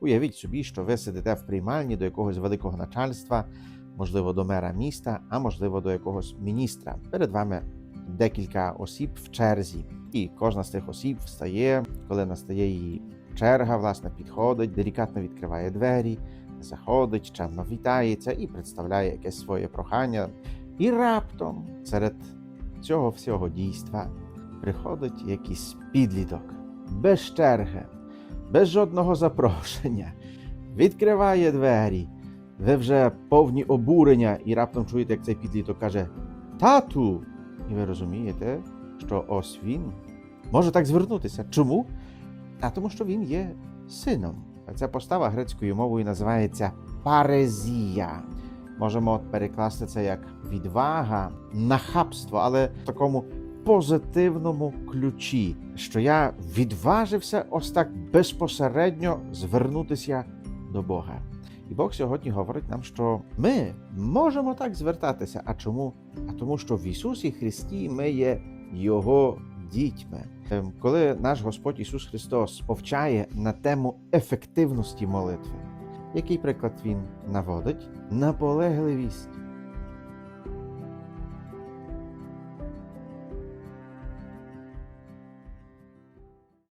Уявіть собі, що ви сидите в приймальні до якогось великого начальства, можливо, до мера міста, а можливо, до якогось міністра. Перед вами декілька осіб в черзі, і кожна з тих осіб встає, коли настає її черга, власне, підходить, делікатно відкриває двері, заходить, чемно вітається і представляє якесь своє прохання. І раптом серед цього всього дійства приходить якийсь підліток без черги, без жодного запрошення, відкриває двері. Ви вже повні обурення, і раптом чуєте, як цей підліток каже Тату! І ви розумієте, що ось він може так звернутися. Чому? А тому, що він є сином. Ця постава грецькою мовою називається парезія. Можемо перекласти це як відвага, нахабство, але в такому позитивному ключі, що я відважився ось так безпосередньо звернутися до Бога. І Бог сьогодні говорить нам, що ми можемо так звертатися. А чому? А тому, що в Ісусі Христі ми є Його дітьми. Ем, Коли наш Господь Ісус Христос повчає на тему ефективності молитви, який приклад Він наводить? Наполегливість